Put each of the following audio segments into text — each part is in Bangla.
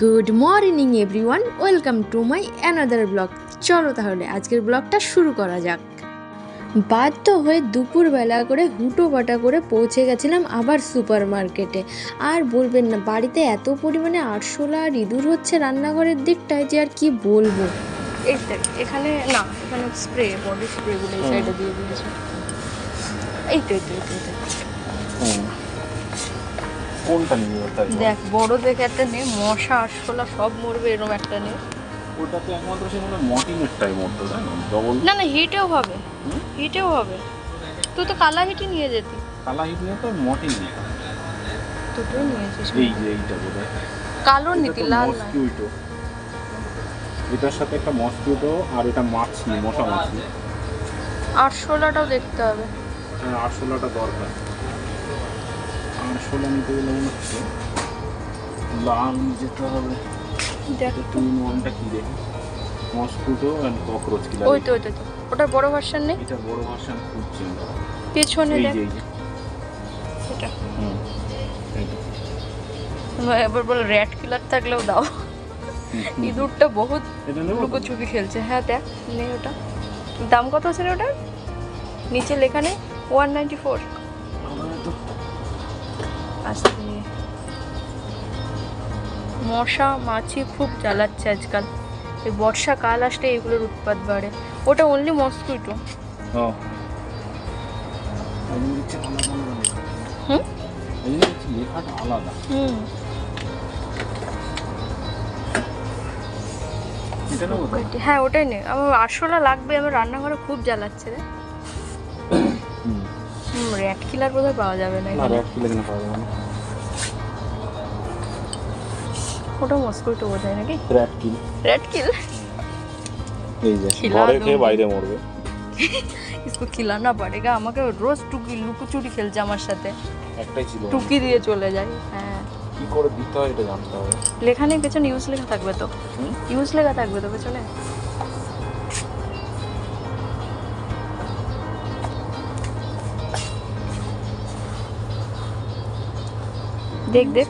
Good morning everyone welcome to my another blog চলো তাহলে আজকের ব্লগটা শুরু করা যাক। বাধ্য হয়ে দুপুরবেলা করে হুটো বাটা করে পৌঁছে গেছিলাম আবার সুপার মার্কেটে আর বলবেন না বাড়িতে এত পরিমাণে আরশোলা আর ইঁদুর হচ্ছে রান্নাঘরের দিকটায় যে আর কি বলব। এখানে না এখানে স্প্রে বডি স্প্রেগুলো এই সাইডে দিয়ে দিয়েছে। এই তো এই তো এই তো, এই তো। হুম। কোনটা নিয়ে তাই দেখ বড় দেখে একটা নে মশা আরশোলা সব মরবে এরকম একটা নে। ওটাতে একমাত্র সে মনে মর্টিনেরটাই মরতো তাই না? ডবল না না হিটেও হবে? হিটেও হবে। তুই তো কালা হিটই নিয়ে যেতি। কালা হিট নিয়ে তো মর্টিন নেই দুটোই নিয়েছিস এই যে এইটা বোধ কালো নিতি লাল নয় মসকিউটো এটার সাথে একটা মসকিউটো আর এটা মাছি মশা মাছি। আরশোলাটাও দেখতে হবে। হ্যাঁ আরশোলাটা দরকার। আরশোলা নিতে গেলে মনে হচ্ছে লাল যেতে হবে দেখ ওয়ানটা কি দেখি মসকিউটো অ্যান্ড ককরোচ কিলার ওই তো ওই তো। ওই বড় ভার্সন নেই এটা বড় ভার্সন খুঁজছি পেছনে দেখ। যে এই যে। এটা। হুম এবার বল র্যাট কিলার থাকলেও দাও। ইঁদুরটা বহুত লুকোচুপি খেলছে। হ্যাঁ দেখ নে ওটা। দাম কত আছে রে ওটার? নিচে লেখা নেই? ওয়ান নাইনটি ফোর মশা মাছি খুব জ্বালাচ্ছে আজকাল। এই বর্ষাকাল আসলে এগুলোর উৎপাত বাড়ে। ওটা অনলি মস্কুইটো। হুম? লেখাটা আলাদা হুম? হ্যাঁ ওটাই নে। আমার আরশোলা লাগবে আমার রান্নাঘরে খুব জ্বালাচ্ছে রে। র্যাট কিলার বোধহয় পাওয়া যাবে না না এখানে। র্যাট কিলে কিনে পাওয়া যাবে না ওটা মস্কুইটো বোধহয় নাকি র্যাট কিল র্যাট কিল এই যে খিলা ঘরে খেয়ে দো। বাইরে মরবে इसको खिलाना पड़ेगा আমাকে রোজ টুকি লুকোচুরি খেলছে আমার সাথে একটাই ছিল টুকি দিয়ে চলে যায় হ্যাঁ কি করে দিতে হয় এটা জানতে হবে লেখা নেই পেছনে ইউজ লেখা থাকবে তো হুম? ইউজ লেখা থাকবে তো পেছনে দেখ দেখ।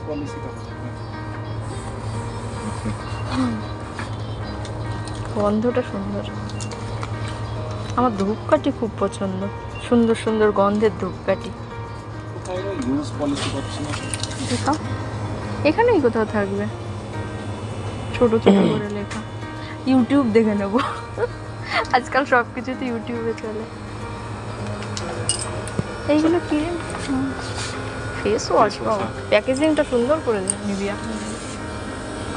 গন্ধটা সুন্দর। আমার ধূপকাঠি খুব পছন্দ। সুন্দর সুন্দর গন্ধের ধূপকাঠি। এখানেই কোথাও থাকবে। ছোট ছোট করে লেখা। ইউটিউব দেখে নেব। আজকাল সব কিছুতে ইউটিউবে চলে। এইগুলো কি ফেস ওয়াশ প্যাকেজিংটা সুন্দর করে নিবি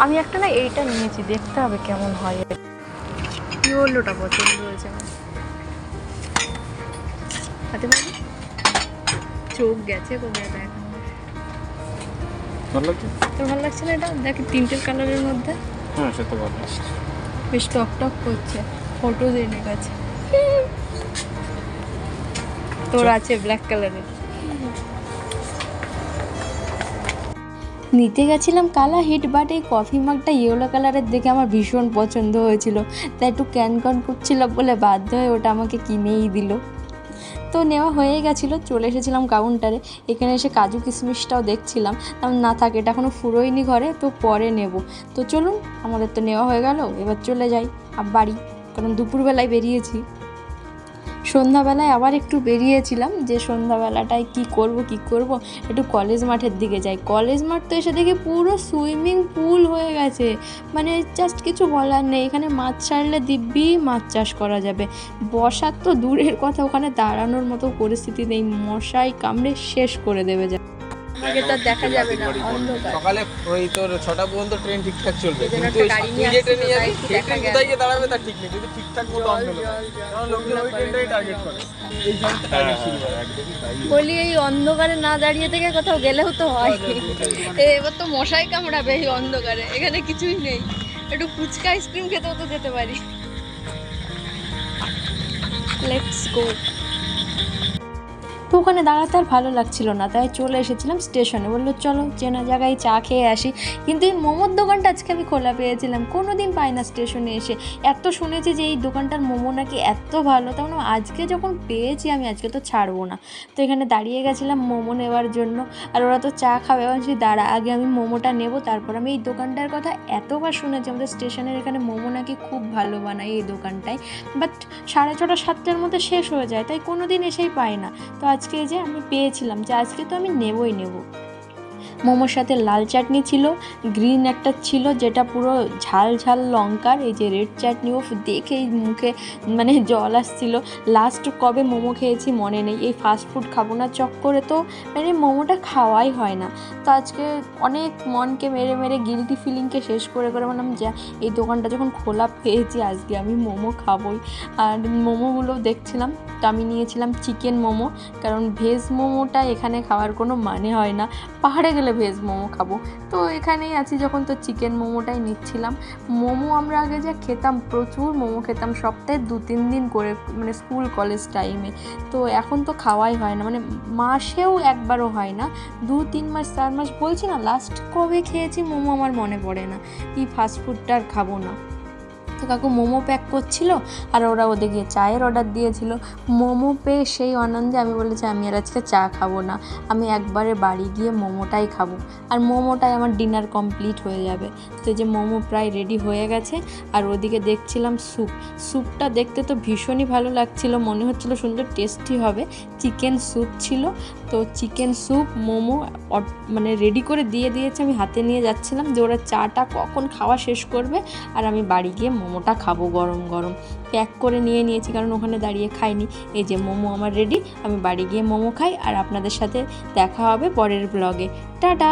আমি একটা না এইটা নিয়েছি দেখতে হবে কেমন হয়। ইয়োলোটা পছন্দ হয়েছে হাতে পারি চোখ গেছে এটা এখন? ভালো লাগছে? তোর ভালো লাগছে না এটা? দেখ তিনটের কালারের মধ্যে। হ্যাঁ ভালো লাগছে। বেশ টক টক করছে। ফটো এনে গেছে। তোর আছে ব্ল্যাক কালারের নিতে গেছিলাম কালা হিট বাট এই কফি মাগটা ইয়েলো কালারের দেখে আমার ভীষণ পছন্দ হয়েছিল। তাই একটু ক্যান ক্যান করছিল বলে বাধ্য হয়ে ওটা আমাকে কিনেই দিল। তো নেওয়া হয়ে গেছিল, চলে এসেছিলাম কাউন্টারে এখানে এসে কাজু কিশমিশটাও দেখছিলাম। না থাকে, এটা এখনও ফুরোয়নি ঘরে, তো পরে নেব। তো চলুন, আমাদের তো নেওয়া হয়ে গেল, এবার চলে যাই। আর বাড়ি, কারণ দুপুরবেলায় বেরিয়েছি। সন্ধ্যাবেলায় আবার একটু বেরিয়েছিলাম যে সন্ধ্যাবেলাটায় কি করব কি করব, একটু কলেজ মাঠের দিকে যাই। কলেজ মাঠ তো এসে দেখি পুরো সুইমিং পুল হয়ে গেছে। মানে জাস্ট কিছু বলার নেই, এখানে মাছ ছাড়লে দিব্যি মাছ চাষ করা যাবে। বসার তো দূরের কথা, ওখানে দাঁড়ানোর মতো পরিস্থিতি নেই, মশাই কামড়ে শেষ করে দেবে যা। তো দেখা যাবে না অন্ধকার। সকালে ওই তোর ছটা পর্যন্ত ট্রেন ঠিকঠাক চলবে। কিন্তু একটা গাড়ি তুই নিয়ে যে ট্রেনে যাবি সেই ট্রেন কোথায় গিয়ে দাঁড়াবে তার ঠিক নেই যদি ঠিকঠাক মতো অন হলো জল, জল, কারণ লোকজন ওই ট্রেনটাই টার্গেট করে। এই জলটা টার্গেট শুরু করে একদমই তাই। বলি এই অন্ধকারে না দাঁড়িয়ে থেকে কোথাও গেলেও তো হয়। এ, এবার তো মশাই কামড়াবে এই অন্ধকারে এখানে কিছুই নেই। একটু ফুচকা আইসক্রিম খেতেও তো যেতে পারি। লেটস গো তো ওখানে দাঁড়াতে আর ভালো লাগছিল না, তাই চলে এসেছিলাম স্টেশনে। বলল, চলো, চেনা জায়গায় চা খেয়ে আসি। কিন্তু এই মোমোর দোকানটা আজকে আমি খোলা পেয়েছিলাম। কোনো দিন পাই না স্টেশনে এসে। এত শুনেছি যে এই দোকানটার মোমো নাকি এত ভালো। তখন আজকে যখন পেয়েছি আমি, আজকে তো ছাড়বো না। তো এখানে দাঁড়িয়ে গেছিলাম মোমো নেওয়ার জন্য। আর ওরা তো চা খাবে। সেই দাঁড়া, আগে আমি মোমোটা নেব। তারপর আমি এই দোকানটার কথা এতবার শুনেছি। আমাদের স্টেশনের এখানে মোমো নাকি খুব ভালো বানায় এই দোকানটায়। বাট সাড়ে ছটা, সাতটার মধ্যে শেষ হয়ে যায়। তাই কোনো দিন এসেই পাই না। তো আজকে যে আমি পেয়েছিলাম যে আজকে তো আমি নেবই নেব। মোমোর সাথে লাল চাটনি ছিল গ্রিন একটা ছিল যেটা পুরো ঝাল ঝাল লঙ্কার, এই যে রেড চাটনি ও দেখেই মুখে মানে জল আসছিল। লাস্ট কবে মোমো খেয়েছি মনে নেই। এই ফাস্ট ফুড খাব না চক্করে তো মানে মোমোটা খাওয়াই হয় না। তো আজকে অনেক মনকে মেরে মেরে গিলটি ফিলিংকে শেষ করে করে বললাম, যা, এই দোকানটা যখন খোলা পেয়েছি, আজকে আমি মোমো খাবোই। আর মোমোগুলো দেখছিলাম, তো আমি নিয়েছিলাম চিকেন মোমো, কারণ ভেজ মোমোটা এখানে খাওয়ার কোনো মানে হয় না। পাহাড়ে গেলে ভেজ মোমো খাব। তো এখানেই আছি যখন তো চিকেন মোমোটাই নিচ্ছিলাম। মোমো আমরা আগে যা খেতাম, প্রচুর মোমো খেতাম, সপ্তাহে দু তিন দিন করে মানে স্কুল কলেজ টাইমে তো এখন তো খাওয়াই হয় না মানে মাসেও একবারও হয় না। দু তিন মাস, চার মাস, বলছি না লাস্ট কবে খেয়েছি মোমো আমার মনে পড়ে না। এই ফাস্টফুডটা আর খাব না। কাকু মোমো প্যাক করছিল আর ওরা ওদিকে চায়ের অর্ডার দিয়েছিল। মোমো পেয়ে সেই আনন্দে আমি বলেছি, আমি আর আজকে চা খাব না। আমি একবারে বাড়ি গিয়ে মোমোটাই খাব। আর মোমোটাই আমার ডিনার কমপ্লিট হয়ে যাবে। তো যে মোমো প্রায় রেডি হয়ে গেছে। আর ওদিকে দেখছিলাম স্যুপ স্যুপটা দেখতে তো ভীষণই ভালো লাগছিল। মনে হচ্ছিল সুন্দর টেস্টি হবে। চিকেন স্যুপ ছিল। তো চিকেন স্যুপ, মোমো মানে রেডি করে দিয়ে দিয়েছে। আমি হাতে নিয়ে যাচ্ছিলাম যে ওরা চাটা কখন খাওয়া শেষ করবে আর আমি বাড়ি গিয়ে মোমোটা খাব গরম গরম। প্যাক করে নিয়ে নিয়েছি কারণ ওখানে দাঁড়িয়ে খাইনি। এই যে মোমো আমার রেডি আমি বাড়ি গিয়ে মোমো খাই আর আপনাদের সাথে দেখা হবে পরের ব্লগে টাটা!